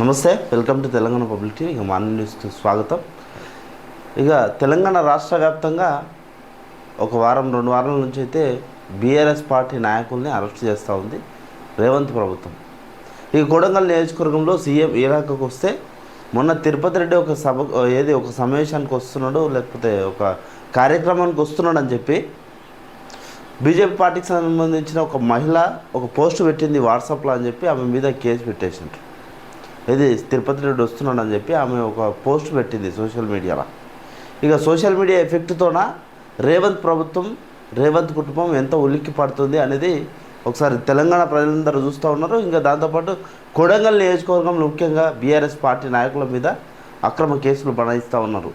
నమస్తే welcome to Telangana public TV. ఇక morning న్యూస్కి స్వాగతం. ఇక తెలంగాణ రాష్ట్ర వ్యాప్తంగా ఒక వారం రెండు వారాల నుంచి అయితే బీఆర్ఎస్ పార్టీ నాయకుల్ని అరెస్ట్ చేస్తూ ఉంది రేవంత్ ప్రభుత్వం. ఇక కొడంగల్ నియోజకవర్గంలో సీఎం ఇరాకకు వస్తే మొన్న తిరుపతి రెడ్డి ఒక సభ ఏది ఒక సమావేశానికి వస్తున్నాడు లేకపోతే ఒక కార్యక్రమానికి వస్తున్నాడు అని చెప్పి బీజేపీ పార్టీకి సంబంధించిన ఒక మహిళ ఒక పోస్ట్ పెట్టింది వాట్సాప్లో అని చెప్పి ఆమె మీద కేసు పెట్టేసిండ్రు. ఇది తిరుపతి రెడ్డి వస్తున్నాడు అని చెప్పి ఆమె ఒక పోస్ట్ పెట్టింది సోషల్ మీడియాలో. ఇక సోషల్ మీడియా ఎఫెక్ట్తోన రేవంత్ ప్రభుత్వం రేవంత్ కుటుంబం ఎంత ఉలిక్కి పడుతుంది అనేది ఒకసారి తెలంగాణ ప్రజలందరూ చూస్తూ ఉన్నారు. ఇంకా దాంతోపాటు కొడంగల్ నియోజకవర్గంలో ముఖ్యంగా బీఆర్ఎస్ పార్టీ నాయకుల మీద అక్రమ కేసులు బనాయిస్తూ ఉన్నారు.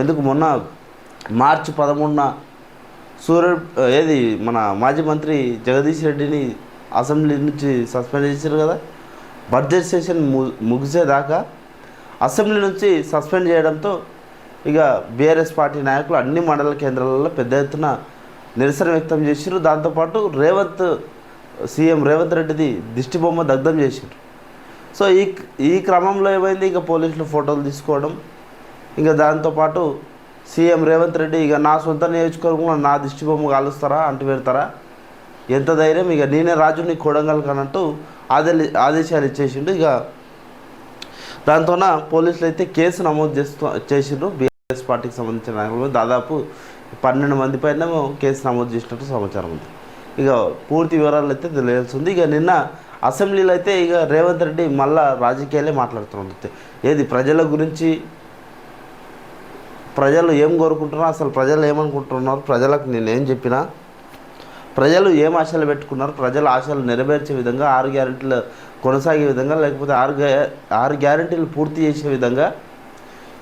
ఎందుకు? మొన్న మార్చి పదమూడున సూర్య ఏది మన మాజీ మంత్రి జగదీష్ రెడ్డిని అసెంబ్లీ నుంచి సస్పెండ్ చేశారు కదా. బడ్జెట్ సెషన్ ము ముగిసేదాకా అసెంబ్లీ నుంచి సస్పెండ్ చేయడంతో ఇక బీఆర్ఎస్ పార్టీ నాయకులు అన్ని మండల కేంద్రాలలో పెద్ద ఎత్తున నిరసన వ్యక్తం చేశారు దాంతోపాటు రేవంత్ సీఎం రేవంత్ రెడ్డిది దిష్టిబొమ్మ దగ్ధం చేశారు సో ఈ ఈ క్రమంలో ఏమైంది? ఇక పోలీసులు ఫోటోలు తీసుకోవడం. ఇంకా దాంతోపాటు సీఎం రేవంత్ రెడ్డి ఇక నా సొంత నియోజకవర్గంలో నా దిష్టిబొమ్మ కాలుస్తారా? అంటు పెడతారా ఎంత ధైర్యం? ఇక నేనే రాజుని కొడంగల్ అన్నట్టు ఆదే ఆదేశాలు ఇచ్చేసిండు. ఇక దాంతోన పోలీసులు అయితే కేసు నమోదు చేస్తూ చేసిండ్రు. బీఆర్ఎస్ పార్టీకి సంబంధించిన దాదాపు పన్నెండు మంది పైన కేసు నమోదు చేసినట్టు సమాచారం ఉంది. ఇక పూర్తి వివరాలు అయితే తెలియాల్సింది. ఇక నిన్న అసెంబ్లీలో అయితే ఇక రేవంత్ రెడ్డి మళ్ళా రాజకీయాలే మాట్లాడుతున్నారు ఏది ప్రజల గురించి? ప్రజలు ఏం కోరుకుంటున్నారు? అసలు ప్రజలు ఏమనుకుంటున్నారు? ప్రజలకు నేను ఏం చెప్పినా ప్రజలు ఏం ఆశలు పెట్టుకున్నారు ప్రజల ఆశలు నెరవేర్చే విధంగా ఆరు గ్యారెంటీలు కొనసాగే విధంగా లేకపోతే ఆరు గ్యా ఆరు గ్యారెంటీలు పూర్తి చేసే విధంగా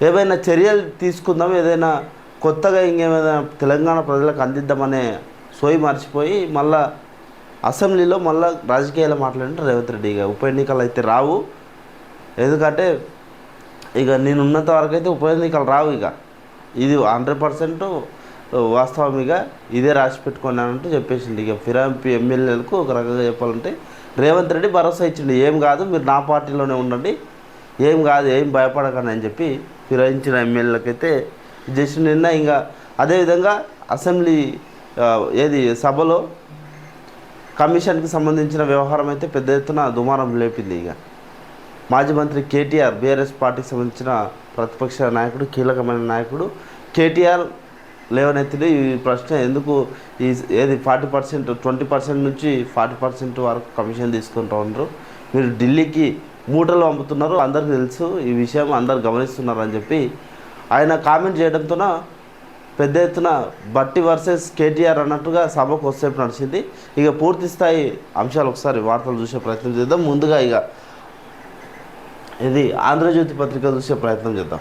ఏవైనా చర్యలు తీసుకుందాం ఏదైనా కొత్తగా ఇంకేమైనా తెలంగాణ ప్రజలకు అందిద్దామనే సోయి మర్చిపోయి మళ్ళా అసెంబ్లీలో మళ్ళా రాజకీయాలు మాట్లాడిన రేవంత్ రెడ్డి ఇక ఉప ఎన్నికలు అయితే రావు. ఎందుకంటే ఇక నేను ఉన్నంత వరకు అయితే ఉప ఎన్నికలు రావు ఇక. ఇది హండ్రెడ్ పర్సెంట్ వాస్తవమిగా ఇదే రాసి పెట్టుకున్నానంటూ చెప్పేసింది. ఇక ఫిరాంపి ఎమ్మెల్యేలకు ఒక రకంగా చెప్పాలంటే రేవంత్ రెడ్డి భరోసా ఇచ్చిండు. ఏం కాదు మీరు నా పార్టీలోనే ఉండండి. ఏం కాదు ఏం భయపడకండి అని చెప్పి ఫిరాయించిన ఎమ్మెల్యేలకైతే జస్ట్ నిన్న ఇంకా అదేవిధంగా అసెంబ్లీ ఏది సభలో కమిషన్కి సంబంధించిన వ్యవహారం అయితే పెద్ద ఎత్తున దుమారం లేపింది ఇక. మాజీ మంత్రి కేటీఆర్ బీఆర్ఎస్ పార్టీకి సంబంధించిన ప్రతిపక్ష నాయకుడు కీలకమైన నాయకుడు కేటీఆర్ లేవనెత్తిన ఈ ప్రశ్న ఎందుకు ఈ ఏది ఫార్టీ పర్సెంట్ ట్వంటీ పర్సెంట్ నుంచి ఫార్టీ పర్సెంట్ వరకు కమిషన్ తీసుకుంటూ ఉన్నారు మీరు ఢిల్లీకి మూటలు పంపుతున్నారు అందరికీ తెలుసు ఈ విషయం అందరు గమనిస్తున్నారు అని చెప్పి ఆయన కామెంట్ చేయడంతోన పెద్ద ఎత్తున బట్టి వర్సెస్ కేటీఆర్ అన్నట్టుగా సభకు వస్తే నడిచింది. ఇక పూర్తి స్థాయి అంశాలు ఒకసారి వార్తలు చూసే ప్రయత్నం చేద్దాం. ముందుగా ఇక ఇది ఆంధ్రజ్యోతి పత్రిక చూసే ప్రయత్నం చేద్దాం.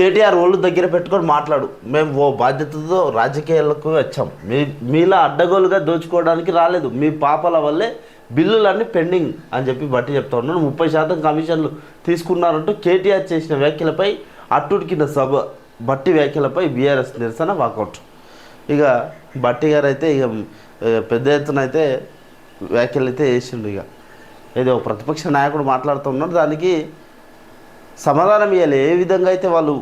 కేటీఆర్ ఒళ్ళు దగ్గర పెట్టుకొని మాట్లాడు. మేము ఓ బాధ్యతతో రాజకీయాలకు వచ్చాం. మీ మీలా అడ్డగోలుగా దోచుకోవడానికి రాలేదు. మీ పాపల వల్లే బిల్లులన్నీ పెండింగ్ అని చెప్పి బట్టి చెప్తా ఉన్నాను ముప్పై శాతం కమిషన్లు తీసుకున్నారంటూ కేటీఆర్ చేసిన వ్యాఖ్యలపై అట్టుడికిన సభ బట్టి వ్యాఖ్యలపై బీఆర్ఎస్ నిరసన వాకౌట్. ఇక బట్టి గారు అయితే ఇక పెద్ద ఎత్తున అయితే వ్యాఖ్యలు అయితే వేసిండు ఇక. ఏదో ఒక ప్రతిపక్ష నాయకుడు మాట్లాడుతున్నాడు దానికి సమాధానం ఇవ్వాలి ఏ విధంగా అయితే వాళ్ళు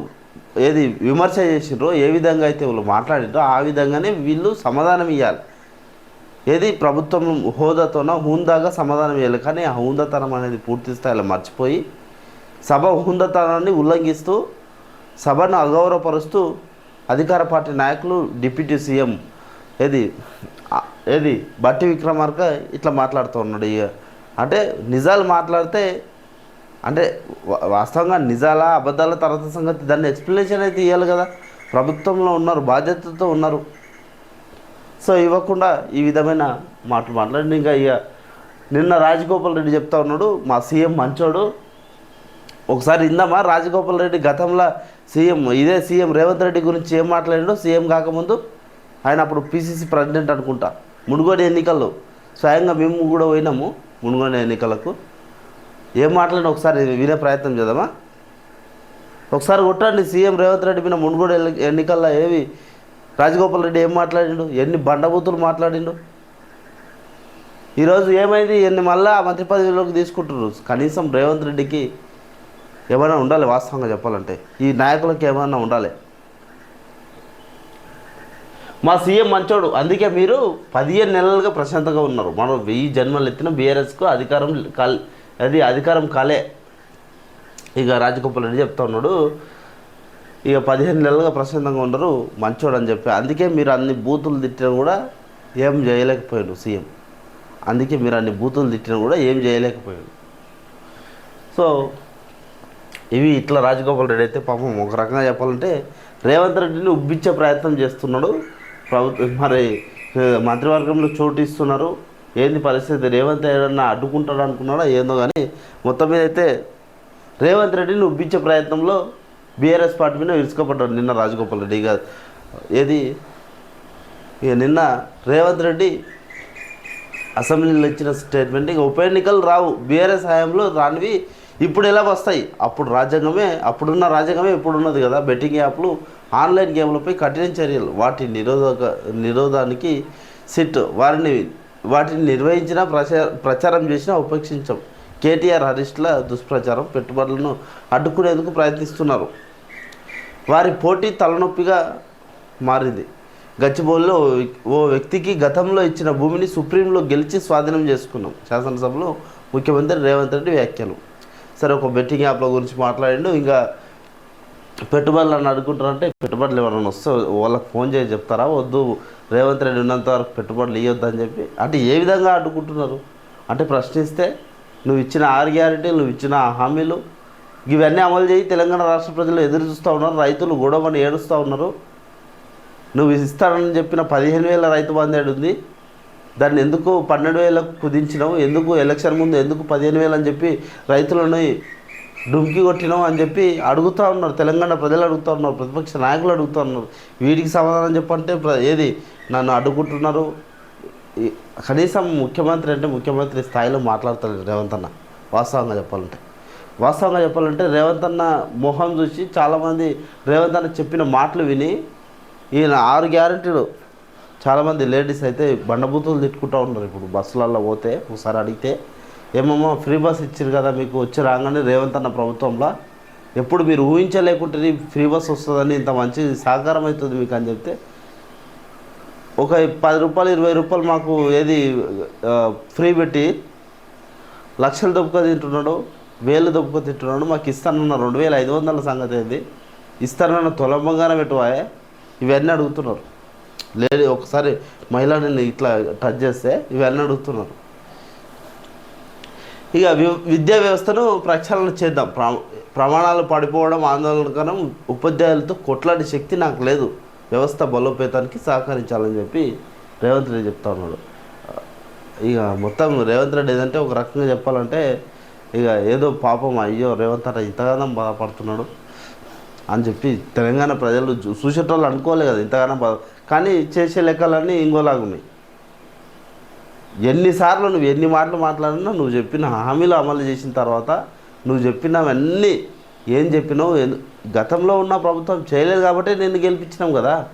ఏది విమర్శ చేసిండ్రో ఏ విధంగా అయితే వాళ్ళు మాట్లాడిండ్రో ఆ విధంగానే వీళ్ళు సమాధానం ఇవ్వాలి ఏది ప్రభుత్వం హోదాతోన హుందాగా సమాధానం ఇవ్వాలి కానీ ఆ హుందాతనం అనేది పూర్తి స్థాయిలో మర్చిపోయి సభ హుందాతనాన్ని ఉల్లంఘిస్తూ సభను అగౌరవపరుస్తూ అధికార పార్టీ నాయకులు డిప్యూటీ సీఎం ఏది ఏది బట్టి విక్రమార్క ఇట్లా మాట్లాడుతూ ఉన్నాడు ఇక అంటే నిజాలు మాట్లాడితే అంటే వా- వాస్తవంగా నిజాలా అబద్ధాల తర్వాత సంగతి దాన్ని ఎక్స్ప్లెనేషన్ అయితే ఇవ్వాలి కదా. ప్రభుత్వంలో ఉన్నారు బాధ్యతతో ఉన్నారు. సో ఇవ్వకుండా ఈ విధమైన మాటలు మాట్లాడి ఇంకా ఇక నిన్న రాజగోపాల్ రెడ్డి చెప్తా ఉన్నాడు మా సీఎం మంచోడు. ఒకసారి ఇందామా రాజగోపాల్ రెడ్డి గతంలో సీఎం ఇదే సీఎం రేవంత్ రెడ్డి గురించి ఏం మాట్లాడాడు? సీఎం కాకముందు ఆయన అప్పుడు పిసిసి ప్రెసిడెంట్ అనుకుంటా. మునుగోడు ఎన్నికల్లో. స్వయంగా మేము కూడా పోయినాము మునుగోడు ఎన్నికలకు. ఏం మాట్లాడినా ఒకసారి వినే ప్రయత్నం చేద్దామా? ఒకసారి కొట్టండి సీఎం రేవంత్ రెడ్డి మీద మునుగోడు ఎన్నికల్లో ఏవి రాజగోపాల్ రెడ్డి ఏం మాట్లాడిండు? ఎన్ని బండబూతులు మాట్లాడిండు? ఈరోజు ఏమైంది? ఎన్ని మళ్ళా మంత్రి పదవిలోకి తీసుకుంటున్నారు? కనీసం రేవంత్ రెడ్డికి ఏమైనా ఉండాలి వాస్తవంగా చెప్పాలంటే? ఈ నాయకులకి ఏమైనా ఉండాలి? మా సీఎం మంచోడు. అందుకే మీరు పదిహేను నెలలుగా ప్రశాంతంగా ఉన్నారు. మనం వెయ్యి జన్మలు ఎత్తిన బీఆర్ఎస్కు అధికారం కాల్ అది అధికారం కాలే. ఇక రాజగోపాల్ రెడ్డి చెప్తా ఉన్నాడు ఇక పదిహేను నెలలుగా ప్రశాంతంగా ఉండరు మంచోడు అని చెప్పి. అందుకే మీరు అన్ని బూతులు తిట్టినా కూడా ఏం చేయలేకపోయాడు సీఎం. అందుకే మీరు అన్ని బూతులు తిట్టినా కూడా ఏం చేయలేకపోయాడు. సో ఇవి ఇట్లా రాజగోపాల్ రెడ్డి అయితే పాపం ఒక రకంగా చెప్పాలంటే రేవంత్ రెడ్డిని ఉబ్బించే ప్రయత్నం చేస్తున్నాడు. ప్రభుత్వం మరి మంత్రివర్గంలో చోటు ఇస్తున్నారు. ఏంది పరిస్థితి? రేవంత్ ఏదన్నా అడ్డుకుంటాడు అనుకున్నాడా ఏందో కానీ మొత్తం మీద అయితే రేవంత్ రెడ్డిని ఉబ్బించే ప్రయత్నంలో బీఆర్ఎస్ పార్టీ మీద ఇరుచుకోపడ్డాడు నిన్న రాజగోపాల్ రెడ్డి. ఇక ఏది? ఇక నిన్న రేవంత్ రెడ్డి అసెంబ్లీలో ఇచ్చిన స్టేట్మెంట్ ఇక ఉప ఎన్నికలు రావు. బీఆర్ఎస్ హయాంలో రానివి ఇప్పుడు ఎలా వస్తాయి. అప్పుడు రాజ్యాంగమే అప్పుడున్న రాజ్యాంగమే ఇప్పుడు ఉన్నది కదా. బెట్టింగ్ యాప్లు ఆన్లైన్ గేమ్లపై కఠిన చర్యలు. వాటి నిరోధక నిరోధానికి సిట్ వారిని వాటిని నిర్వహించినా ప్రచారం చేసినా ఉపేక్షించాం. కేటీఆర్ హరీష్ల దుష్ప్రచారం పెట్టుబడులను అడ్డుకునేందుకు ప్రయత్నిస్తున్నారు. వారి పోటీ తలనొప్పిగా మారింది. గచ్చిబౌలిలో ఓ ఓ వ్యక్తికి గతంలో ఇచ్చిన భూమిని సుప్రీంలో గెలిచి స్వాధీనం చేసుకున్నాం. శాసనసభలో ముఖ్యమంత్రి రేవంత్ రెడ్డి వ్యాఖ్యలు. సరే ఒక బెట్టింగ్ యాప్ల గురించి మాట్లాడిండు. ఇంకా పెట్టుబడులు అని అడుగుంటారంటే పెట్టుబడులు ఎవరైనా వస్తే వాళ్ళకి ఫోన్ చేసి చెప్తారా? వద్దు రేవంత్ రెడ్డి ఉన్నంత వరకు పెట్టుబడులు ఇవ్వద్దు అని చెప్పి. అంటే ఏ విధంగా అడ్డుకుంటున్నారు? అంటే ప్రశ్నిస్తే నువ్వు ఇచ్చిన ఆరు గ్యారెంటీలు నువ్వు ఇచ్చిన హామీలు ఇవన్నీ అమలు చేయి తెలంగాణ రాష్ట్ర ప్రజలు ఎదురు చూస్తూ ఉన్నారు రైతులు గొడవని ఏడుస్తూ ఉన్నారు. నువ్వు ఇస్తానని చెప్పిన పదిహేను వేల రైతు బంధేడు ఉంది. దాన్ని ఎందుకు పన్నెండు వేలకు కుదించినావు? ఎందుకు ఎలక్షన్ ముందు ఎందుకు పదిహేను వేలు అని చెప్పి రైతులను డుమ్కి కొట్టినాం అని చెప్పి అడుగుతూ ఉన్నారు. తెలంగాణ ప్రజలు అడుగుతూ ఉన్నారు. ప్రతిపక్ష నాయకులు అడుగుతూ ఉన్నారు. వీటికి సమాధానం చెప్పంటే ప్ర- ఏది? నన్ను అడ్డుకుంటున్నారు. కనీసం ముఖ్యమంత్రి అంటే ముఖ్యమంత్రి స్థాయిలో మాట్లాడతాడు రేవంత్ అన్న. వాస్తవంగా చెప్పాలంటే. వాస్తవంగా చెప్పాలంటే రేవంత్ అన్న మొహం చూసి చాలామంది రేవంత్ అన్న చెప్పిన మాటలు విని ఈయన ఆరు గ్యారెంటీలు చాలామంది లేడీస్ అయితే బండబూతులు తిట్టుకుంటూ ఉన్నారు. ఇప్పుడు బస్సులలో పోతే ఒకసారి అడిగితే ఏమమ్మా ఫ్రీ బస్ ఇచ్చారు కదా మీకు వచ్చి రాగానే రేవంత్ అన్న ప్రభుత్వంలో? ఎప్పుడు మీరు ఊహించలేకుంటే ఫ్రీ బస్ వస్తుందని ఇంత మంచి సహకారం అవుతుంది మీకు అని చెప్తే? ఒక పది రూపాయలు ఇరవై రూపాయలు మాకు ఏది ఫ్రీ పెట్టి లక్షలు దొబ్బుక తింటున్నాడు వేలు దొబ్బుక తింటున్నాడు మాకు ఇస్తానన్న రెండు వేల ఐదు వందల సంగతి ఏంది? ఇస్తానన్న తొలంబంగానే పెట్టువాయే? ఇవన్నీ అడుగుతున్నారు. లేదు ఒకసారి మహిళ నిన్ను ఇట్లా టచ్ చేస్తే ఇవన్నీ అడుగుతున్నారు. ఇక వి- విద్యా వ్యవస్థను ప్రక్షాళన చేద్దాం. ప్రమా ప్రమాణాలు పడిపోవడం ఆందోళనకరం ఉపాధ్యాయులతో కొట్లాడే శక్తి నాకు లేదు. వ్యవస్థ బలోపేతానికి సహకరించాలని చెప్పి రేవంత్ రెడ్డి చెప్తా ఉన్నాడు. ఇక మొత్తం రేవంత్ రెడ్డి ఏదంటే ఒక రకంగా చెప్పాలంటే ఇక ఏదో పాపం అయ్యో రేవంత్ అన్న ఇంతగానం బాధపడుతున్నాడు అని చెప్పి తెలంగాణ ప్రజలు చూసేటోళ్ళు అనుకోలే కదా ఇంతగానం బాధ. కానీ చేసే లెక్కలన్నీ ఇంకోలాగా ఉన్నాయి ఎన్నిసార్లు నువ్వు ఎన్ని మాటలు మాట్లాడినా నువ్వు చెప్పిన హామీలు అమలు చేసిన తర్వాత నువ్వు చెప్పినవన్నీ ఏం చెప్పినావు? గతంలో ఉన్న ప్రభుత్వం చేయలేదు కాబట్టి నేను గెలిపించినాం కదా.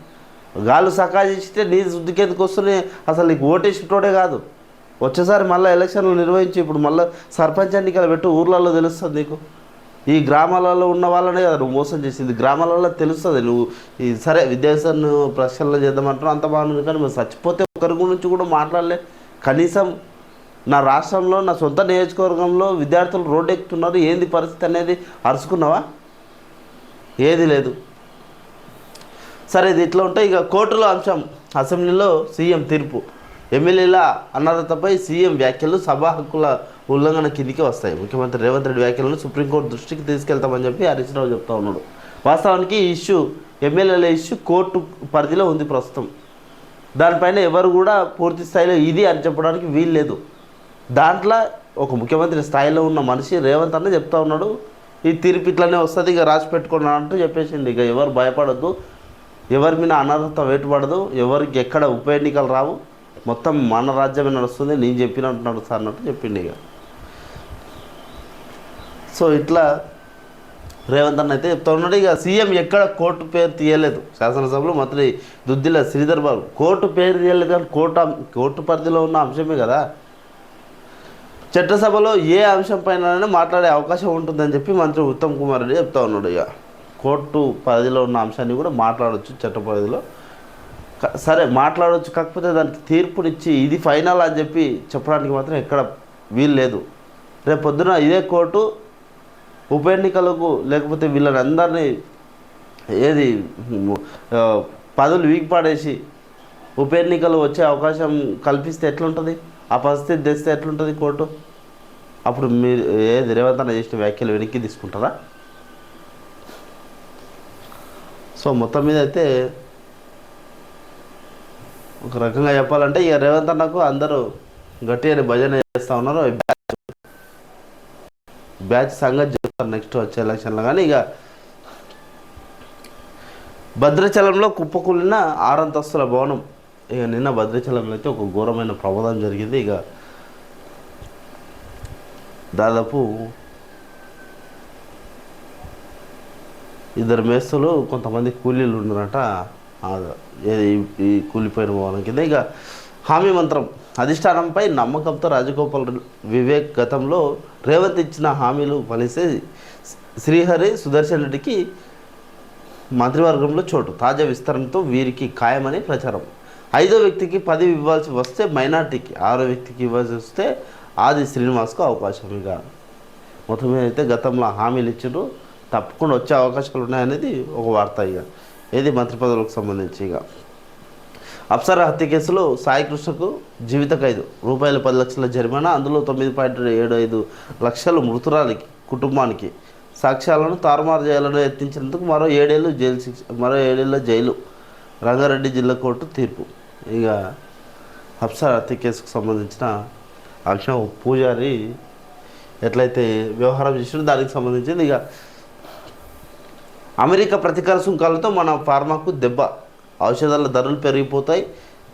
గాలు సకా చేస్తే నీ శుద్ధికేందుకు వస్తున్నాయి? అసలు నీకు ఓటేసిటోడే కాదు. వచ్చేసారి మళ్ళీ ఎలక్షన్లు నిర్వహించి ఇప్పుడు మళ్ళీ సర్పంచ్ ఎన్నికలు పెట్టు ఊర్లలో తెలుస్తుంది నీకు. ఈ గ్రామాలలో ఉన్న వాళ్ళనే కదా నువ్వు మోసం చేసింది. గ్రామాలలో తెలుస్తుంది నువ్వు. సరే విద్యాసను ప్రశ్నలు చేద్దామంటున్నావు అంత బాగుంది కానీ మేము చచ్చిపోతే ఒకరి గురించి కూడా మాట్లాడలేదు కనీసం నా రాష్ట్రంలో నా సొంత నియోజకవర్గంలో విద్యార్థులు రోడ్డు ఎక్కుతున్నారు ఏంది పరిస్థితి అనేది అరుచుకున్నావా ఏది లేదు. సరే ఇది ఇట్లా ఉంటే ఇక కోర్టులో అంశం. అసెంబ్లీలో సీఎం తీర్పు. ఎమ్మెల్యేల అనర్హతపై సీఎం వ్యాఖ్యలు సభా హక్కుల ఉల్లంఘన కిందికి వస్తాయి. ముఖ్యమంత్రి రేవంత్ రెడ్డి వ్యాఖ్యలను సుప్రీంకోర్టు దృష్టికి తీసుకెళ్తామని చెప్పి హరీష్ రావు చెప్తా ఉన్నాడు. వాస్తవానికి ఈ ఇష్యూ ఎమ్మెల్యేల ఇష్యూ కోర్టు పరిధిలో ఉంది ప్రస్తుతం. దానిపైన ఎవరు కూడా పూర్తి స్థాయిలో ఇది అని చెప్పడానికి వీలు లేదు. దాంట్లో ఒక ముఖ్యమంత్రి స్థాయిలో ఉన్న మనిషి రేవంత్ అన్న చెప్తా ఉన్నాడు ఈ తీర్పు ఇట్లనే వస్తుంది ఇక రాసి పెట్టుకున్నాను అంటూ చెప్పేసింది. ఇక ఎవరు భయపడద్దు ఎవరి మీద అనర్హత వేటుపడదు ఎవరికి ఎక్కడ ఉప ఎన్నికలు రావు మొత్తం మన రాజ్యమే నడుస్తుంది నేను చెప్పినట్టు నడుస్తా అన్నట్టు చెప్పిండు ఇక. సో ఇట్లా రేవంత్ అన్న అయితే చెప్తా ఉన్నాడు. ఇక సీఎం ఎక్కడ కోర్టు పేరు తీయలేదు. శాసనసభలో మంత్రి దుద్దిల శ్రీధర్ బాబు. కోర్టు పేరు తీయలేదు కానీ కోర్టు కోర్టు పరిధిలో ఉన్న అంశమే కదా. చట్టసభలో ఏ అంశం పైన మాట్లాడే అవకాశం ఉంటుందని చెప్పి మంత్రి ఉత్తమ్ కుమార్ రెడ్డి చెప్తా ఉన్నాడు ఇక. కోర్టు పరిధిలో ఉన్న అంశాన్ని కూడా మాట్లాడొచ్చు చట్ట పరిధిలో. సరే మాట్లాడవచ్చు కాకపోతే దానికి తీర్పునిచ్చి ఇది ఫైనల్ అని చెప్పి చెప్పడానికి మాత్రం ఎక్కడ వీలు లేదు రేపు పొద్దున ఇదే కోర్టు ఉప ఎన్నికలకు లేకపోతే వీళ్ళని అందరినీ ఏది మ్, ఆ, పదవులు వీగిపాడేసి ఉప ఎన్నికలు వచ్చే అవకాశం కల్పిస్తే ఎట్లుంటుంది? ఆ పరిస్థితి తెస్తే ఎట్లుంటుంది కోర్టు? అప్పుడు మీరు ఏది రేవంత్ అన్న చేసిన వ్యాఖ్యలు వెనక్కి తీసుకుంటారా? సో మొత్తం మీద అయితే ఒక రకంగా చెప్పాలంటే ఇక రేవంత్ అన్నకు అందరూ గట్టిగా భజన చేస్తూ ఉన్నారు. బ్యాచ్ సంగతి చెప్తారు నెక్స్ట్ వచ్చే ఎలక్షన్లో కానీ ఇక భద్రాచలంలో కుప్పకూలిన ఆరంతస్తుల భవనం. ఇక నిన్న భద్రాచలంలో అయితే ఒక ఘోరమైన ప్రమాదం జరిగింది. ఇక దాదాపు ఇద్దరు మేస్తులు కొంతమంది కూలీలు ఉన్నారట. ఈ- ఈ కూలిపోయిన భవనం కింద. ఇక హామీ మంత్రం. అధిష్టానంపై నమ్మకంతో రాజగోపాల్ వివేక్ గతంలో రేవంత్ ఇచ్చిన హామీలు ఫలిస్తే శ్రీహరి సుదర్శన్ రెడ్డికి మంత్రివర్గంలో చోటు. తాజా విస్తరణతో వీరికి ఖాయమని ప్రచారం. ఐదో వ్యక్తికి పది ఇవ్వాల్సి వస్తే మైనార్టీకి ఆరో వ్యక్తికి ఇవ్వాల్సి వస్తే ఆది శ్రీనివాస్కు అవకాశం ఇక మొత్తం అయితే గతంలో హామీలు ఇచ్చిండ్రు. తప్పకుండా వచ్చే అవకాశాలు ఉన్నాయనేది ఒక వార్త ఇక. ఏది మంత్రి పదవులకు సంబంధించి ఇక. అప్సర హత్య కేసులో సాయి కృష్ణకు జీవిత ఖైదు. రూపాయలు పది లక్షల జరిమానా అందులో తొమ్మిది పాయింట్ ఏడు ఐదు లక్షలు మృతురాలికి కుటుంబానికి. సాక్ష్యాలను తారుమారు చేయాలని యత్నించినందుకు మరో ఏడేళ్ళు జైలు శిక్ష మరో ఏడేళ్ళ జైలు. రంగారెడ్డి జిల్లా కోర్టు తీర్పు. ఇక అప్సర హత్య కేసుకు సంబంధించిన అంశం పూజారి ఎట్లయితే వ్యవహారం చేసినా దానికి సంబంధించింది. ఇక అమెరికా ప్రతీకార సుంకాలతో మన ఫార్మాకు దెబ్బ. ఔషధాల ధరలు పెరిగిపోతాయి.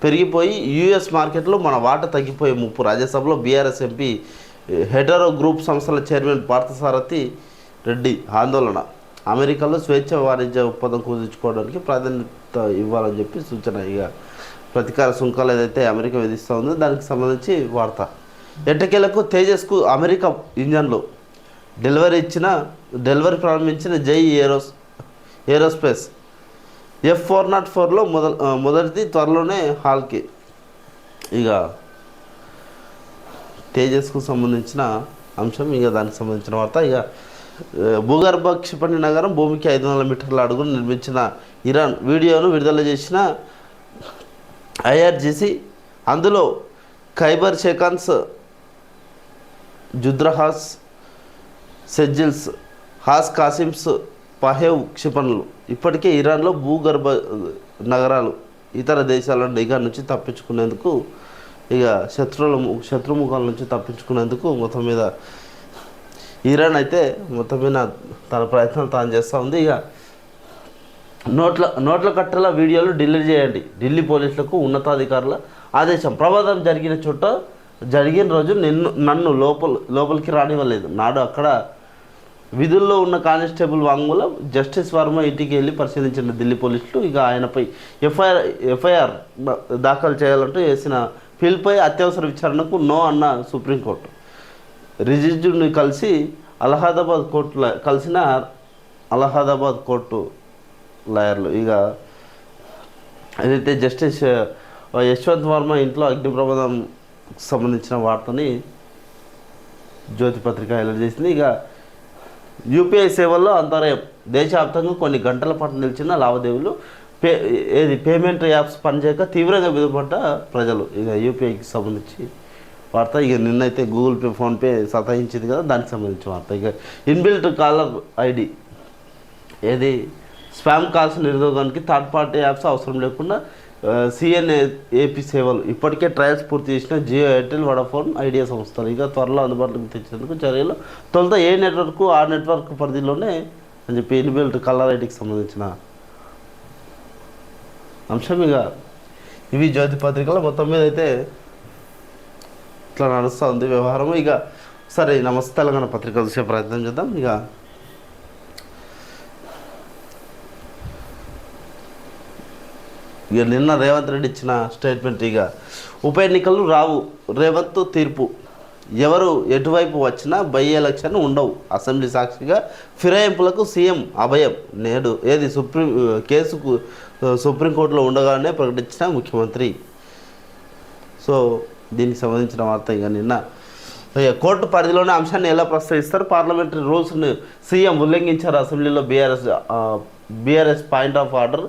పెరిగిపోయి యూఎస్ మార్కెట్లో మన వాట తగ్గిపోయే ముప్పు. రాజ్యసభలో బీఆర్ఎస్ ఎంపీ హెటరో గ్రూప్ సంస్థల చైర్మన్ పార్థసారథి రెడ్డి ఆందోళన. అమెరికాలో స్వేచ్ఛ వాణిజ్య ఒప్పందం కుదుర్చుకోవడానికి ప్రాధాన్యత ఇవ్వాలని చెప్పి సూచన ఇక ప్రతికార సుంకాలు ఏదైతే అమెరికా విధిస్తూ ఉందో దానికి సంబంధించి వార్త. ఎట్టకేలకు తేజస్కు అమెరికా ఇంజన్లు డెలివరీ ఇచ్చిన డెలివరీ ప్రారంభించిన జై Eros aerospace F four not ఫోర్లో మొదల మొదటిది త్వరలోనే హాల్కి. ఇక తేజస్కు సంబంధించిన అంశం ఇక దానికి సంబంధించిన వార్త. ఇక భూగర్భ క్షిపణి నగరం భూమికి ఐదు వందల మీటర్ల అడుగును నిర్మించిన ఇరాన్ వీడియోను విడుదల చేసిన ఐఆర్జీసీ. అందులో ఖైబర్ షేకాన్స్ జుద్రహాస్ సెజ్జిల్స్ హాస్ కాసిమ్స్ పహేవ్ క్షిపణులు. ఇప్పటికే ఇరాన్లో భూగర్భ నగరాలు ఇతర దేశాల నిఘా నుంచి తప్పించుకునేందుకు ఇక శత్రువుల ము- శత్రుముఖాల నుంచి తప్పించుకునేందుకు మొత్తం మీద ఇరాన్ అయితే మొత్తం మీద తన ప్రయత్నం తాను చేస్తూ ఉంది. ఇక నోట్ల నోట్ల కట్టల వీడియోలు డిలీట్ చేయండి. ఢిల్లీ పోలీసులకు ఉన్నతాధికారుల ఆదేశం. ప్రమాదం జరిగిన చోట జరిగిన రోజు నిన్ను నన్ను లోపల లోపలికి రానివ్వలేదు. నాడు అక్కడ విధుల్లో ఉన్న కానిస్టేబుల్ వాంగ్మూలం జస్టిస్ వర్మ ఇంటికి వెళ్ళి పరిశీలించిన ఢిల్లీ పోలీసులు ఇక ఆయనపై ఎఫ్ఐఆర్ ఎఫ్ఐఆర్ దాఖలు చేయాలంటూ వేసిన పిల్పై అత్యవసర విచారణకు నో అన్న సుప్రీంకోర్టు. రిజిజుని కలిసి అలహాదాబాద్ కోర్టు కలిసిన అలహాదాబాద్ కోర్టు లాయర్లు. ఇక ఏదైతే జస్టిస్ యశ్వంత్ వర్మ ఇంట్లో అగ్ని ప్రమాదం సంబంధించిన వార్తని జ్యోతి పత్రిక వెల్లడి చేసింది. ఇక యూపీఐ సేవల్లో అంతరాయం దేశవ్యాప్తంగా కొన్ని గంటల పాటు నిలిచిన లావాదేవీలు పే ఏది పేమెంట్ యాప్స్ పనిచేయక తీవ్రంగా విధపడ్డ ప్రజలు. ఇక యూపీఐకి సంబంధించి వార్త ఇక నిన్నైతే గూగుల్ పే ఫోన్పే సతాయించింది కదా దానికి సంబంధించిన వార్త. ఇక ఇన్బిల్ట్ కాలర్ ఐడి ఏది స్పామ్ కాల్స్ నిరోధానికి థర్డ్ పార్టీ యాప్స్ అవసరం లేకుండా సిఎన్ఏ ఏపీ సేవలు. ఇప్పటికే ట్రయల్స్ పూర్తి చేసిన జియో ఎయిర్టెల్ వడాఫోన్ ఐడియా సంస్థలు. ఇక త్వరలో అందుబాటులోకి తెచ్చేందుకు చర్యలు. తొలుత ఏ నెట్వర్క్ ఆ నెట్వర్క్ పరిధిలోనే అని చెప్పి ఇన్బిల్ట్ కలర్ ఐడికి సంబంధించిన అంశం ఇక. ఇవి జ్యోతి పత్రికలో. మొత్తం మీద అయితే ఇట్లా నడుస్తూ ఉంది వ్యవహారం. ఇక సరే నమస్తే తెలంగాణ పత్రిక చూసే ప్రయత్నం చేద్దాం. ఇక ఇక నిన్న రేవంత్ రెడ్డి ఇచ్చిన స్టేట్మెంట్ ఇక ఉప ఎన్నికలు రావు రేవంత్ తీర్పు. ఎవరు ఎటువైపు వచ్చినా బై ఎలక్షన్ ఉండవు. అసెంబ్లీ సాక్షిగా ఫిరాయింపులకు సీఎం అభయం. నేడు ఏది సుప్రీం కేసుకు సుప్రీంకోర్టులో ఉండగానే ప్రకటించిన ముఖ్యమంత్రి. సో దీనికి సంబంధించిన వార్త ఇక నిన్న. ఇక కోర్టు పరిధిలోనే అంశాన్ని ఎలా ప్రస్తావిస్తారు? పార్లమెంటరీ రూల్స్ని సీఎం ఉల్లంఘించారు అసెంబ్లీలో BRS BRS point of order.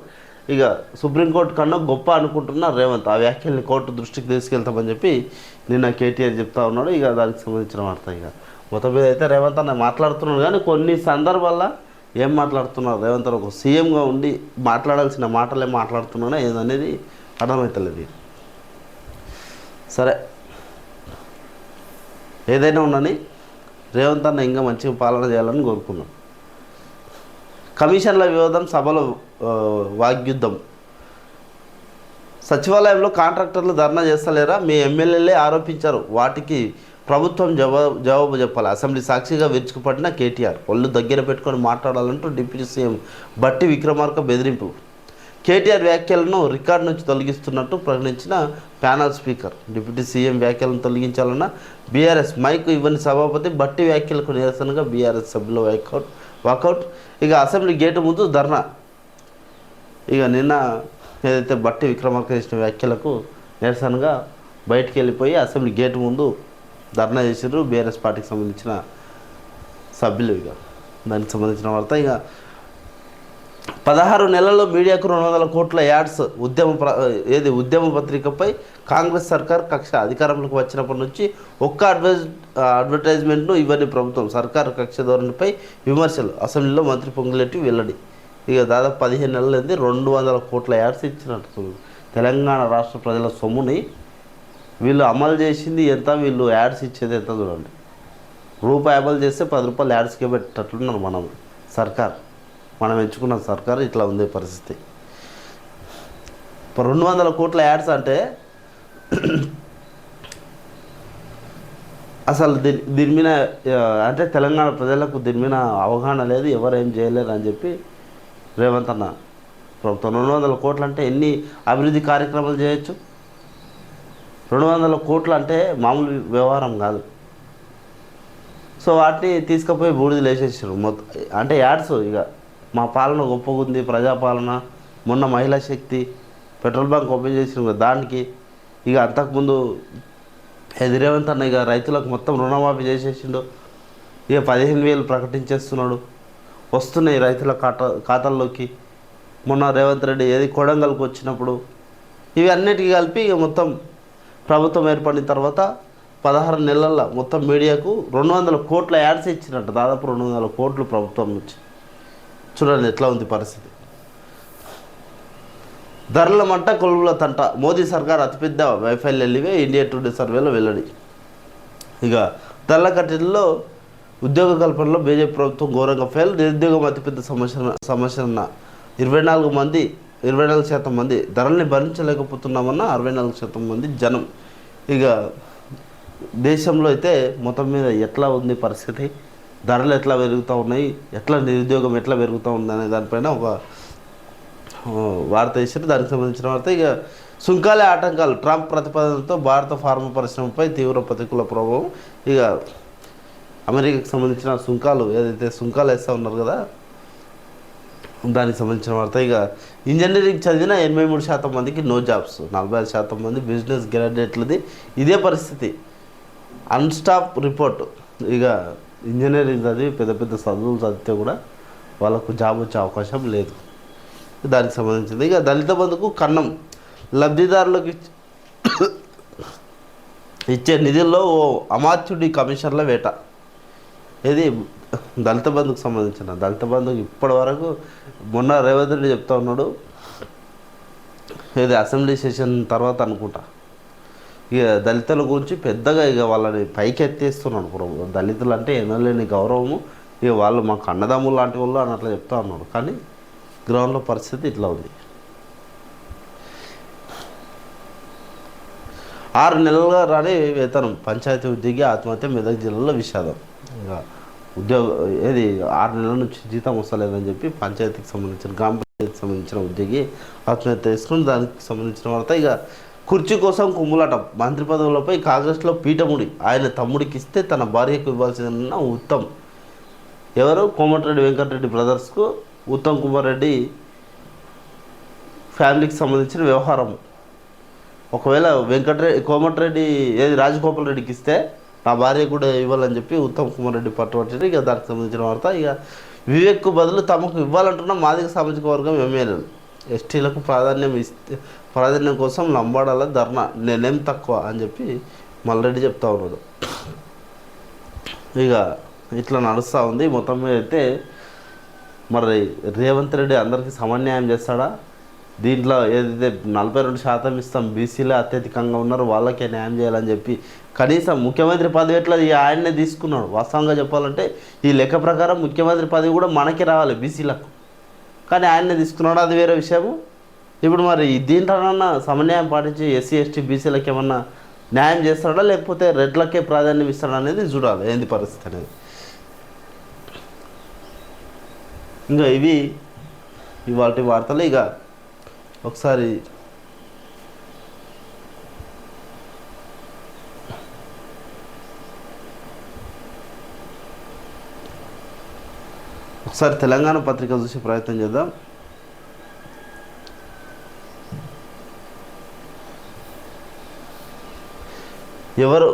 ఇక సుప్రీంకోర్టు కన్నా గొప్ప అనుకుంటున్న రేవంత్ ఆ వ్యాఖ్యల్ని కోర్టు దృష్టికి తీసుకెళ్తామని చెప్పి నిన్న కేటీఆర్ చెప్తా ఉన్నాడు. ఇక దానికి సంబంధించిన వార్త ఇక. మొత్తం మీద అయితే రేవంత్ అన్న మాట్లాడుతున్నాడు కానీ కొన్ని సందర్భాల్లో ఏం మాట్లాడుతున్నారు? రేవంత్ అన్న ఒక సీఎంగా ఉండి మాట్లాడాల్సిన మాటలే మాట్లాడుతున్నాడా ఏదనేది అర్థమవుతలేదు సరే. ఏదైనా ఉండని రేవంత్ అన్న ఇంకా మంచిగా పాలన చేయాలని కోరుకున్నాం కమిషన్ల వివాదం సభలో వాగ్యుద్ధం. సచివాలయంలో కాంట్రాక్టర్లు ధర్నా చేస్తలేరా? మీ ఎమ్మెల్యేలే ఆరోపించారు. వాటికి ప్రభుత్వం జవాబు జవాబు చెప్పాలి. అసెంబ్లీ సాక్షిగా విరుచుకుపడిన కేటీఆర్. ఒళ్ళు దగ్గర పెట్టుకొని మాట్లాడాలంటూ డిప్యూటీ సీఎం బట్టి విక్రమార్క బెదిరింపు. కేటీఆర్ వ్యాఖ్యలను రికార్డు నుంచి తొలగిస్తున్నట్టు ప్రకటించిన ప్యానల్ స్పీకర్. డిప్యూటీ సీఎం వ్యాఖ్యలను తొలగించాలన్న బీఆర్ఎస్ మైక్ ఇవ్వని సభాపతి బట్టి వ్యాఖ్యలకు నిరసనగా బీఆర్ఎస్ సభ్యుల వాకౌట్ వాకౌట్ ఇక అసెంబ్లీ గేటు ముందు ధర్నా. ఇక నిన్న ఏదైతే బట్టి విక్రమార్క చేసిన వ్యాఖ్యలకు నిరసనగా బయటికి వెళ్ళిపోయి అసెంబ్లీ గేటు ముందు ధర్నా చేసారు బీఆర్ఎస్ పార్టీకి సంబంధించిన సభ్యులు ఇక. దానికి సంబంధించిన వార్త. ఇక పదహారు నెలల్లో మీడియాకు రెండు వందల కోట్ల యాడ్స్ ఉద్యమ ఏది ఉద్యమ పత్రికపై కాంగ్రెస్ సర్కార్ కక్ష అధికారంలోకి వచ్చినప్పటి నుంచి ఒక్క అడ్వర్టైజ్ అడ్వర్టైజ్మెంట్ను ఇవ్వని ప్రభుత్వం సర్కార్ కక్ష ధోరణిపై విమర్శలు. అసెంబ్లీలో మంత్రి పొంగులెట్టి వెల్లడి. ఇక దాదాపు పదిహేను నెలలైంది రెండు వందల కోట్ల యాడ్స్ ఇచ్చినట్టు తెలంగాణ రాష్ట్ర ప్రజల సొమ్ముని వీళ్ళు అమలు చేసింది ఎంత వీళ్ళు యాడ్స్ ఇచ్చేది ఎంత చూడండి. రూపాయి అమలు చేస్తే పది రూపాయలు యాడ్స్కే పెట్టేటట్లున్నారు మనం సర్కార్. మనం ఎంచుకున్న సర్కారు ఇట్లా ఉంది పరిస్థితి. ఇప్పుడు రెండు వందల కోట్ల యాడ్స్ అంటే అసలు దీని దీని మీద అంటే తెలంగాణ ప్రజలకు దీని మీద అవగాహన లేదు ఎవరు ఏం చేయలేరు అని చెప్పి రేవంత్ అన్న ప్రభుత్వం. రెండు వందల కోట్లు అంటే ఎన్ని అభివృద్ధి కార్యక్రమాలు చేయొచ్చు? రెండు వందల కోట్లు అంటే మామూలు వ్యవహారం కాదు. సో వాటిని తీసుకుపోయి బూడిదలు వేసేసారు మొత్తం అంటే యాడ్స్ ఇక. మా పాలన గొప్పగా ఉంది ప్రజాపాలన. మొన్న మహిళా శక్తి పెట్రోల్ బంక్ ఓపెన్ చేసిన దానికి. ఇక అంతకుముందు ఇది రేవంత్ అన్న ఇక రైతులకు మొత్తం రుణమాఫీ చేసేసిండు. ఇక పదిహేను వేలు ప్రకటించేస్తున్నాడు. వస్తున్నాయి రైతుల ఖాతా ఖాతాల్లోకి. మొన్న రేవంత్ రెడ్డి ఏది కొడంగల్కి వచ్చినప్పుడు ఇవి అన్నిటికీ కలిపి ఇక మొత్తం ప్రభుత్వం ఏర్పడిన తర్వాత పదహారు నెలల్లో మొత్తం మీడియాకు రెండు వందల కోట్ల యాడ్స్ ఇచ్చినట్టు దాదాపు రెండు వందల కోట్లు ప్రభుత్వం నుంచి. చూడండి ఎట్లా ఉంది పరిస్థితి. ధరల మంట కొలువుల తంట. మోదీ సర్కార్ అతిపెద్ద వైఫల్యాలివే ఇండియా టుడే సర్వేలో వెల్లడి. ఇక ధరల కట్టడిలో ఉద్యోగ కల్పనలో బీజేపీ ప్రభుత్వం ఘోరంగా ఫెయిల్ నిరుద్యోగం అతిపెద్ద సమస్య సమస్యన్న ఇరవై నాలుగు మంది ఇరవై నాలుగు శాతం మంది ధరల్ని భరించలేకపోతున్నామన్న అరవై నాలుగు శాతం మంది జనం. ఇక దేశంలో అయితే మొత్తం మీద ఎట్లా ఉంది పరిస్థితి? ధరలు ఎట్లా పెరుగుతూ ఉన్నాయి ఎట్లా నిరుద్యోగం ఎట్లా పెరుగుతూ ఉంది అనే దానిపైన ఒక వార్త ఇచ్చారు దానికి సంబంధించిన వార్త ఇక సుంకాలే ఆటంకాలు. ట్రంప్ ప్రతిపాదనతో భారత ఫార్మా పరిశ్రమపై తీవ్ర ప్రతికూల ప్రభావం. ఇక అమెరికాకు సంబంధించిన సుంకాలు ఏదైతే సుంకాలు వేస్తూ ఉన్నారు కదా దానికి సంబంధించిన వార్త ఇక ఇంజనీరింగ్ చదివిన ఎనభై మూడు శాతం మందికి నో జాబ్స్ నలభై ఐదు శాతం మంది బిజినెస్ గ్రాడ్యుయేట్లది. ఇదే పరిస్థితి. అన్స్టాప్ రిపోర్ట్ ఇక ఇంజనీరింగ్ చదివి పెద్ద పెద్ద చదువులు చదివితే కూడా వాళ్ళకు జాబ్ వచ్చే అవకాశం లేదు. దానికి సంబంధించింది. ఇక దళిత బంధుకు కన్నం. లబ్ధిదారులకు ఇచ్చే నిధుల్లో ఓ అమాత్యుడి కమిషన్ల వేట. ఇది దళిత బంధుకు సంబంధించిన. దళిత బంధుకు ఇప్పటి వరకు మొన్న రేవంత్ రెడ్డి చెప్తా ఉన్నాడు. ఇది అసెంబ్లీ సెషన్ తర్వాత అనుకుంటా. ఇక దళితుల గురించి పెద్దగా ఇక వాళ్ళని పైకి ఎత్తేస్తున్నాడు దళితులు అంటే ఎనలేని గౌరవము. ఇక వాళ్ళు మాకు అన్నదమ్ములు లాంటి వాళ్ళు అని అట్లా చెప్తా ఉన్నాడు. కానీ గ్రౌండ్లో పరిస్థితి ఇట్లా ఉంది. ఆరు నెలలుగా రాని వేతనం పంచాయతీ ఉద్యోగి ఆత్మహత్య మెదక్ జిల్లాలో విషాదం. ఇంకా ఉద్యోగ ఏది ఆరు నెలల నుంచి జీతం వస్తలేదని చెప్పి పంచాయతీకి సంబంధించిన గ్రామ పంచాయతీకి సంబంధించిన ఉద్యోగి ఆత్మహత్య చేసుకుని దానికి సంబంధించిన వార్త ఇక కుర్చీ కోసం కుమ్ములాటం. మంత్రి పదవులపై కాంగ్రెస్లో పీఠముడి. ఆయన తమ్ముడికి ఇస్తే తన భార్యకు ఇవ్వాల్సిన ఉత్తమ్. ఎవరు? కోమటిరెడ్డి వెంకటరెడ్డి బ్రదర్స్కు ఉత్తమ్ కుమార్ రెడ్డి ఫ్యామిలీకి సంబంధించిన వ్యవహారం ఒకవేళ వెంకటరెడ్డి కోమటిరెడ్డి ఏది రాజగోపాల్ రెడ్డికి ఇస్తే నా భార్య కూడా ఇవ్వాలని చెప్పి ఉత్తమ్ కుమార్ రెడ్డి పట్టుబట్టారు ఇక దానికి సంబంధించిన వార్త ఇక వివేక్కు బదులు తమకు ఇవ్వాలంటున్న మాదిక సామాజిక వర్గం ఎమ్మెల్యేలు. ఎస్టీలకు ప్రాధాన్యం ఇస్తే ప్రాధాన్యం కోసం లంబాడాల ధర్నా. నేనేం తక్కువ అని చెప్పి మల్రెడ్డి చెప్తా ఉన్నాడు. ఇక ఇట్లా నడుస్తూ ఉంది. మొత్తం మీద అయితే మరి రేవంత్ రెడ్డి అందరికీ సమన్యాయం చేస్తాడా? దీంట్లో ఏదైతే నలభై రెండు శాతం ఇస్తాం బీసీలో అత్యధికంగా ఉన్నారు వాళ్ళకే న్యాయం చేయాలని చెప్పి కనీసం ముఖ్యమంత్రి పదవి ఎట్లా ఆయన్నే తీసుకున్నాడు? వాస్తవంగా చెప్పాలంటే ఈ లెక్క ప్రకారం ముఖ్యమంత్రి పదవి కూడా మనకే రావాలి బీసీలకు. కానీ ఆయన్నే తీసుకున్నాడు? అది వేరే విషయము. ఇప్పుడు మరి దీంట్లోనన్నా సమన్యాయం పాటించి ఎస్సీ ఎస్టీ బీసీలకు ఏమన్నా న్యాయం చేస్తాడా? లేకపోతే రెడ్లకే ప్రాధాన్యం ఇస్తాడా అనేది చూడాలి. ఏంది పరిస్థితి అనేది? ఇంకా ఇవి ఇవాటి వార్తలు. ఇక ఒకసారి ఒకసారి తెలంగాణ పత్రిక చూసే ప్రయత్నం చేద్దాం. ఎవరు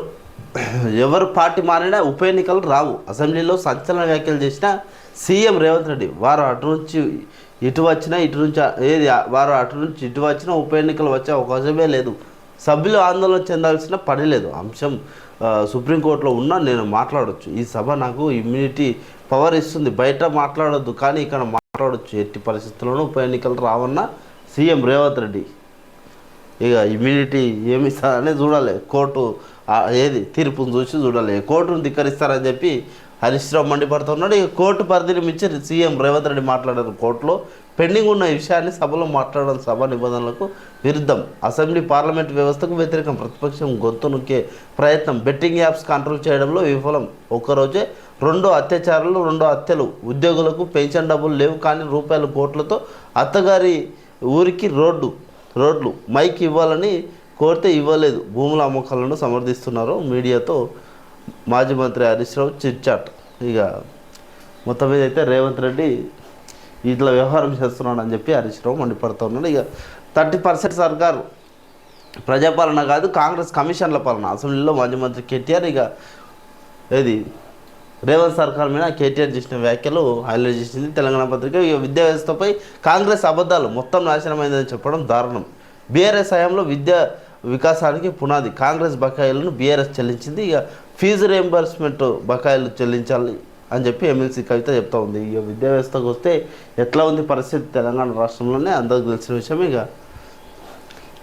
ఎవరు పార్టీ మారినా ఉప ఎన్నికలు రావు. అసెంబ్లీలో సంచలన వ్యాఖ్యలు చేసిన సీఎం రేవంత్ రెడ్డి వారు అటు నుంచి ఇటు వచ్చినా ఇటు నుంచి ఏది వారు అటు నుంచి ఇటు వచ్చినా ఉప ఎన్నికలు వచ్చే అవకాశమే లేదు. సభ్యులు ఆందోళన చెందాల్సిన పని లేదు. అంశం సుప్రీంకోర్టులో ఉన్నా నేను మాట్లాడొచ్చు. ఈ సభ నాకు ఇమ్యూనిటీ పవర్ ఇస్తుంది. బయట మాట్లాడొద్దు కానీ ఇక్కడ మాట్లాడొచ్చు. ఎట్టి పరిస్థితుల్లోనూ ఉప ఎన్నికలు రావన్న సీఎం రేవంత్ రెడ్డి. ఇక ఇమ్యూనిటీ ఏమి ఇస్తారనే చూడాలి. కోర్టు ఏది? తీర్పును చూసి చూడాలి. కోర్టును ధిక్కరిస్తారని చెప్పి హరీష్ రావు మండిపడుతున్నాడు. ఇక కోర్టు పరిధిని మించి సీఎం రేవంత్ రెడ్డి మాట్లాడారు కోర్టులో. పెండింగ్ ఉన్న విషయాన్ని సభలో మాట్లాడడం సభ నిబంధనలకు విరుద్ధం. అసెంబ్లీ పార్లమెంట్ వ్యవస్థకు వ్యతిరేకం. ప్రతిపక్షం గొంతు నొక్కే ప్రయత్నం. బెట్టింగ్ యాప్స్ కంట్రోల్ చేయడంలో విఫలం. ఒక్కరోజే రెండో అత్యాచారాలు రెండో హత్యలు. ఉద్యోగులకు పెన్షన్ డబ్బులు లేవు కానీ రూపాయల కోట్లతో అత్తగారి ఊరికి రోడ్డు రోడ్లు. మైక్ ఇవ్వాలని కోరితే ఇవ్వలేదు. భూముల అమ్మకాలను సమర్థిస్తున్నారు. మీడియాతో మాజీ మంత్రి హరీష్ రావు చిట్చాట్. ఇక మొత్తం మీద అయితే రేవంత్ రెడ్డి ఇట్లా వ్యవహారం చేస్తున్నాడు అని చెప్పి హరీష్ రావు మండిపడుతూ ఉన్నాడు. ఇక థర్టీ పర్సెంట్ సర్కారు ప్రజాపాలన కాదు కాంగ్రెస్ కమిషన్ల పాలన. అసెంబ్లీలో మాజీ మంత్రి కేటీఆర్ ఇక ఏది? రేవంత్ సర్కార్ మీద కేటీఆర్ చేసిన వ్యాఖ్యలు హైలైట్ చేసింది. తెలంగాణ పత్రిక ఇక విద్యా వ్యవస్థపై కాంగ్రెస్ అబద్ధాలు మొత్తం నాశనమైందని చెప్పడం దారుణం. బీఆర్ఎస్ హయాంలో విద్యా వికాసానికి పునాది. కాంగ్రెస్ బకాయిలను బీఆర్ఎస్ చెల్లించింది. ఇక ఫీజు రియంబర్స్మెంట్ బకాయిలు చెల్లించాలి అని చెప్పి ఎమ్మెల్సీ కవిత చెప్తా ఉంది. ఇక విద్యా వ్యవస్థకు వస్తే ఎట్లా ఉంది పరిస్థితి తెలంగాణ రాష్ట్రంలోనే అందరికి తెలిసిన విషయం. ఇక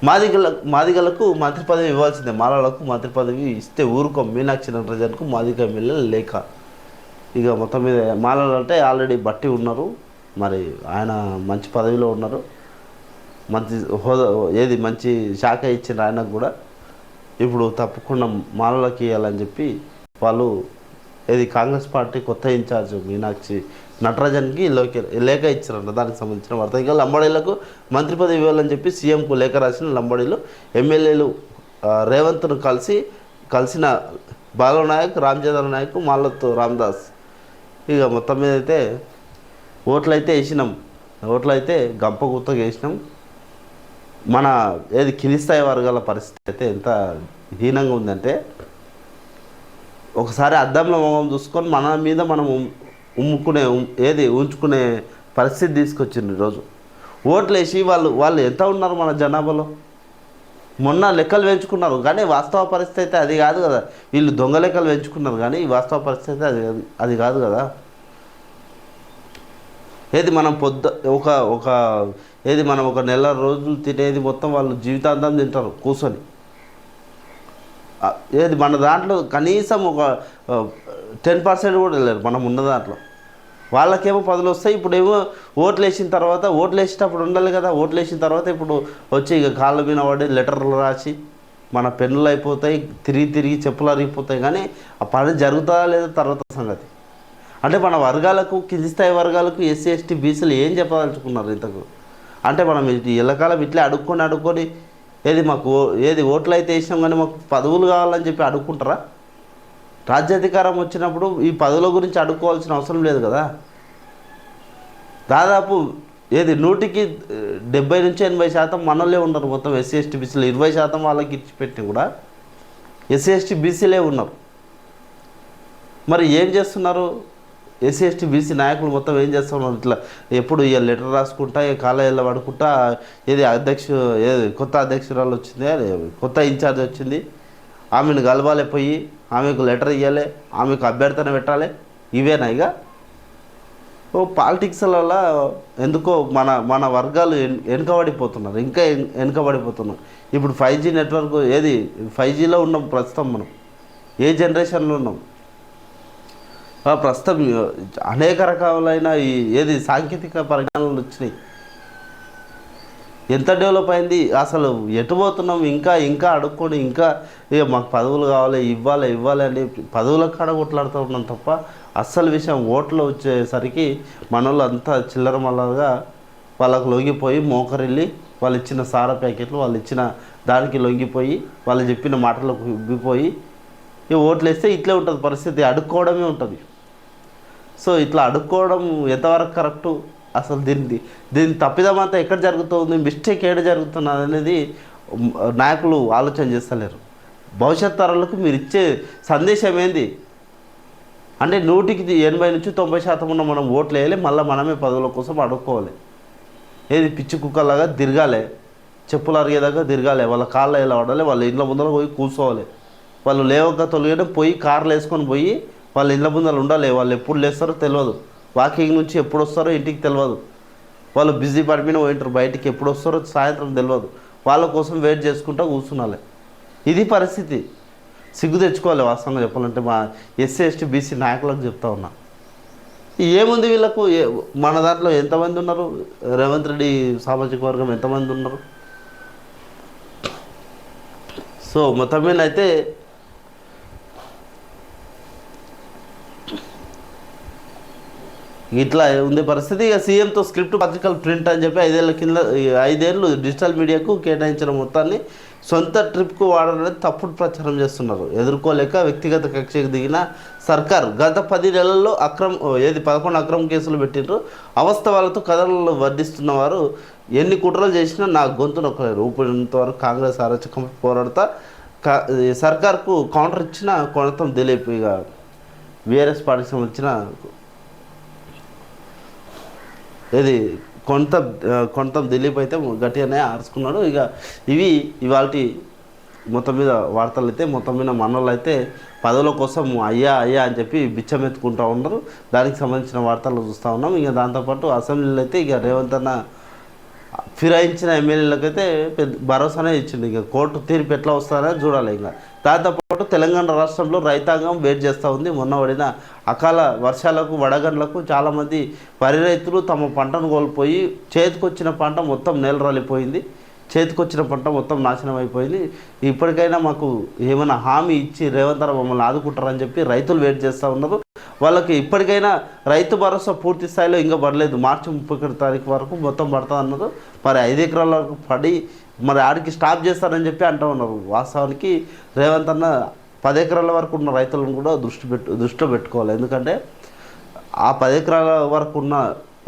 మాదిగల మాదిగలకు మంత్రి పదవి ఇవ్వాల్సిందే. మాలలకు మంత్రి పదవి ఇస్తే ఊరుకో. మీనాక్షి నటరాజన్కు మాదిగ ఎమ్మెల్యే లేఖ. ఇక మొత్తం మీద మాలలు అంటే ఆల్రెడీ బట్టి ఉన్నారు. మరి ఆయన మంచి పదవిలో ఉన్నారు. మంచి హోదా ఏది మంచి శాఖ ఇచ్చిన ఆయనకు కూడా ఇప్పుడు తప్పకుండా మాలలకు ఇవ్వాలని చెప్పి వాళ్ళు ఏది కాంగ్రెస్ పార్టీ కొత్త ఇన్ఛార్జ్ మీనాక్షి నటరాజన్కి లేఖ లేఖ ఇచ్చారంట. దానికి సంబంధించిన వార్త. ఇంకా లంబాడీలకు మంత్రి పదవి ఇవ్వాలని చెప్పి సీఎంకు లేఖ రాసిన లంబాడీలు ఎమ్మెల్యేలు రేవంత్ను కలిసి కలిసిన బాలనాయక్ రామచంద్ర నాయక్ మాలత్ రామదాస్. ఇక మొత్తం మీద అయితే ఓట్లు అయితే వేసినాం. ఓట్లు అయితే గంప గుత్తగా వేసినాం. మన ఏది కినిస్థాయి వర్గాల పరిస్థితి అయితే ఎంత హీనంగా ఉందంటే ఒకసారి అద్దంలో మొహం చూసుకొని మన మీద మనం ఉమ్- ఉమ్ముకునే ఏది ఉంచుకునే పరిస్థితి తీసుకొచ్చింది ఈరోజు ఓట్లు వేసి వాళ్ళు వాళ్ళు ఎంత ఉన్నారు మన జనాభాలో? మొన్న లెక్కలు పెంచుకున్నారు కానీ వాస్తవ పరిస్థితి అయితే అది కాదు కదా. వీళ్ళు దొంగ లెక్కలు పెంచుకున్నారు కానీ ఈ వాస్తవ పరిస్థితి అయితే అది అది కాదు కదా. ఏది మనం పొద్దు ఒక ఒక ఏది మనం ఒక నెల రోజులు తినేది మొత్తం వాళ్ళు జీవితాంతం తింటారు కూర్చొని ఏది మన దాంట్లో కనీసం ఒక టెన్ పర్సెంట్ కూడా లేరు మనం ఉన్న దాంట్లో. వాళ్ళకేమో పదులు వస్తాయి ఇప్పుడు ఏమో ఓట్లు వేసిన తర్వాత ఓట్లు వేసేటప్పుడు ఉండాలి కదా ఓట్లు వేసిన తర్వాత ఇప్పుడు వచ్చి ఇక కాళ్ళ మీద పడి లెటర్లు రాసి మన పెన్నులు అయిపోతాయి తిరిగి తిరిగి చెప్పులు అరిగిపోతాయి కానీ ఆ పని జరుగుతుందా లేదా తర్వాత సంగతి. అంటే మన వర్గాలకు కింది స్థాయి వర్గాలకు ఎస్సీ ఎస్టీ బీసీలు ఏం చెప్పదలుచుకున్నారు ఇంతకు? అంటే మనం ఎల్లకాలం ఇట్లే అడుక్కొని అడుక్కొని ఏది మాకు ఓ- ఏది ఓట్లు అయితే వేసినాం కానీ మాకు పదవులు కావాలని చెప్పి అడుక్కుంటారా? రాజ్యాధికారం వచ్చినప్పుడు ఈ పదవుల గురించి అడుక్కోవాల్సిన అవసరం లేదు కదా? దాదాపు ఏది నూటికి డెబ్బై నుంచి ఎనభై శాతం మనలే ఉన్నారు మొత్తం ఎస్సీ ఎస్టీ బీసీలు. ఇరవై శాతం వాళ్ళకి ఇచ్చిపెట్టి కూడా ఎస్సీ ఎస్టీ బీసీలే ఉన్నారు. మరి ఏం చేస్తున్నారు? ఎస్సీ ఎస్టీ బీసీ నాయకులు మొత్తం ఏం చేస్తున్నారు ఇట్లా ఎప్పుడు ఇక లెటర్ రాసుకుంటా ఇక కాలేజీలో పడుకుంటా ఏది అధ్యక్ష ఏది కొత్త అధ్యక్షురాలు వచ్చింది కొత్త ఇన్ఛార్జ్ వచ్చింది. ఆమెను కలవాలి పోయి ఆమెకు లెటర్ ఇవ్వాలి ఆమెకు అభ్యర్థన పెట్టాలి. ఇవేనా ఇక? ఓ పాలిటిక్స్లలో ఎందుకో మన మన వర్గాలు వెనుకబడిపోతున్నారు ఇంకా వెనుకబడిపోతున్నారు. ఇప్పుడు ఫైవ్ జీ నెట్వర్క్ ఏది? ఫైవ్ జీలో ఉన్నాం ప్రస్తుతం మనం. ఏ జనరేషన్లో ఉన్నాం? ప్రస్తుతం అనేక రకాలైన ఈ ఏది సాంకేతిక పరిజ్ఞానాలు వచ్చినాయి. ఎంత డెవలప్ అయింది? అసలు ఎటు పోతున్నాం? ఇంకా ఇంకా అడుక్కొని ఇంకా ఇక మాకు పదవులు కావాలి ఇవ్వాలి ఇవ్వాలి అని పదవుల కాడ కొట్లాడుతూ ఉన్నాం తప్ప అస్సలు విషయం ఓట్లు వచ్చేసరికి మనోళ్ళు అంతా చిల్లర మల్లగా వాళ్ళకు లొంగిపోయి మోకరిల్లి వాళ్ళు ఇచ్చిన సార ప్యాకెట్లు వాళ్ళు ఇచ్చిన దానికి లొంగిపోయి వాళ్ళు చెప్పిన మాటలకు ఉబ్బిపోయి ఈ ఓట్లు వేస్తే ఇట్లే ఉంటుంది పరిస్థితి అడుక్కోవడమే ఉంటుంది. సో ఇట్లా అడుక్కోవడం ఎంతవరకు కరెక్టు? అసలు దీన్ని దీని తప్పిదమంతా ఎక్కడ జరుగుతుంది? మిస్టేక్ ఏడ జరుగుతున్నది అనేది నాయకులు ఆలోచన చేస్తలేరు. భవిష్యత్ తరాలకు మీరు ఇచ్చే సందేశం ఏంది? అంటే నూటికి ఎనభై నుంచి తొంభై శాతం ఉన్న మనం ఓట్లు వేయాలి మళ్ళీ మనమే పదవుల కోసం అడుక్కోవాలి. ఏది పిచ్చి కుక్కలాగా తిరగాలి చెప్పులు అరిగేదాకా తిరగాలి వాళ్ళ కాళ్ళ ఇలా పడాలి వాళ్ళ ఇంట్లో ముందర పోయి కూర్చోవాలి. వాళ్ళు లేవక తొలగడం పోయి కార్లు వేసుకొని పోయి వాళ్ళ ఇళ్ళ ముందర ఉండాలి. వాళ్ళు ఎప్పుడు లేస్తారో తెలియదు వాకింగ్ నుంచి ఎప్పుడు వస్తారో ఇంటికి తెలియదు వాళ్ళు బిజీ పడిపోయిన పోయింటారు. బయటికి ఎప్పుడు వస్తారో సాయంత్రం తెలియదు వాళ్ళ కోసం వెయిట్ చేసుకుంటూ కూర్చున్నాలి ఇది పరిస్థితి. సిగ్గు తెచ్చుకోవాలి వాస్తవంగా చెప్పాలంటే మా ఎస్సీ ఎస్టీ బీసీ నాయకులకు చెప్తా ఉన్నా. ఏముంది వీళ్ళకు? ఏ- మన దాంట్లో ఎంతమంది ఉన్నారు? రేవంత్ రెడ్డి సామాజిక వర్గం ఎంతమంది ఉన్నారు? సో మొత్తం మీద అయితే ఇట్లా ఉంది పరిస్థితి. ఇక సీఎంతో స్క్రిప్ట్ పత్రికలు ప్రింట్ అని చెప్పి ఐదేళ్ళ కింద ఐదేళ్ళు డిజిటల్ మీడియాకు కేటాయించిన మొత్తాన్ని సొంత ట్రిప్కు వాడాలని తప్పుడు ప్రచారం చేస్తున్నారు. ఎదుర్కోలేక వ్యక్తిగత కక్షకు దిగిన సర్కార్ గత పది నెలల్లో అక్రమ ఏది పదకొండు అక్రమ కేసులు పెట్టిండ్రు. అవస్థవాలతో కథలు వర్ధిస్తున్న వారు ఎన్ని కుట్రలు చేసినా నా గొంతు నొక్కలేరు. ఊపినంత వరకు కాంగ్రెస్ అరచకం పోరాడతా సర్కార్కు కౌంటర్ ఇచ్చిన కొనతం దిలీప్. ఇక వీఆర్ఎస్ పార్టీకి సంబంధించిన ఇది కొంత కొంత దిలీప్ అయితే గట్టిగానే ఆర్చుకున్నాడు. ఇక ఇవి ఇవాళ మొత్తం మీద వార్తలు అయితే మొత్తం మీద మనోళ్ళు అయితే పదవుల కోసం అయ్యా అయ్యా అని చెప్పి బిచ్చం ఎత్తుకుంటూ ఉన్నారు. దానికి సంబంధించిన వార్తలు చూస్తూ ఉన్నాం. ఇక దాంతోపాటు అసెంబ్లీలో అయితే ఇక రేవంత్ అన్న ఫిరాయించిన ఎమ్మెల్యేలకైతే పెద్ద భరోసానే ఇచ్చింది. ఇక కోర్టు తీర్పు ఎట్లా వస్తారని చూడాలి ఇంకా. దాంతోపాటు తెలంగాణ రాష్ట్రంలో రైతాంగం వెయిట్ చేస్తూ ఉంది. మొన్న పడిన అకాల వర్షాలకు వడగండ్లకు చాలామంది వరి రైతులు తమ పంటను కోల్పోయి చేతికొచ్చిన పంట మొత్తం నేలరాలిపోయింది చేతికొచ్చిన పంట మొత్తం నాశనం అయిపోయింది. ఇప్పటికైనా మాకు ఏమైనా హామీ ఇచ్చి రేవంత్ మమ్మల్ని ఆదుకుంటారని చెప్పి రైతులు వెయిట్ చేస్తూ ఉన్నారు. వాళ్ళకి ఇప్పటికైనా రైతు భరోసా పూర్తి స్థాయిలో ఇంకా పడలేదు. మార్చి ముప్పై ఒకటి తారీఖు వరకు మొత్తం పడుతుంది అన్నారు మరి ఐదు ఎకరాల వరకు పడి మరి ఆడికి స్టాప్ చేస్తారని చెప్పి అంటూ ఉన్నారు. వాస్తవానికి రేవంత్ అన్న పది ఎకరాల వరకు ఉన్న రైతులను కూడా దృష్టి పెట్టు దృష్టిలో పెట్టుకోవాలి. ఎందుకంటే ఆ పది ఎకరాల వరకు ఉన్న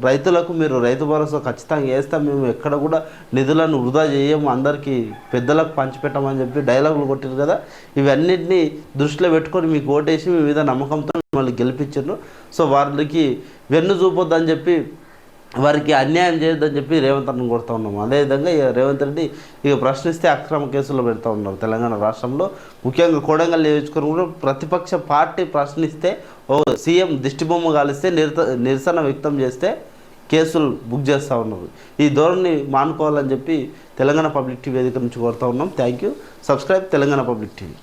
రైతులకు మీరు రైతు భరోసా ఖచ్చితంగా వేస్తాం మేము ఎక్కడ కూడా నిధులను వృధా చేయము. అందరికీ పెద్దలకు పంచిపెట్టమని చెప్పి డైలాగులు కొట్టారు కదా. ఇవన్నిటిని దృష్టిలో పెట్టుకొని మీకు ఓటేసి మీ మీద నమ్మకంతో మిమ్మల్ని గెలిపించారు సో వారికి వెన్ను చూపొద్దని చెప్పి వారికి అన్యాయం చేయొద్దని చెప్పి రేవంత్ రెడ్డిని కొడుతూ ఉన్నాము అదేవిధంగా ఇక రేవంత్ రెడ్డి ఇక ప్రశ్నిస్తే అక్రమ కేసులు పెడతా ఉన్నారు తెలంగాణ రాష్ట్రంలో. ముఖ్యంగా కోడంగల్ నియోజకవర్గం కూడా ప్రతిపక్ష పార్టీ ప్రశ్నిస్తే ఓ సీఎం దిష్టిబొమ్మ కాలిస్తే నిరత నిరసన వ్యక్తం చేస్తే కేసులు బుక్ చేస్తూ ఉన్నారు. ఈ ధోరణి మానుకోవాలని చెప్పి తెలంగాణ పబ్లిక్ టీవీ వేదిక నుంచి కోరుతా ఉన్నాం. Thank you. Subscribe Telangana public TV.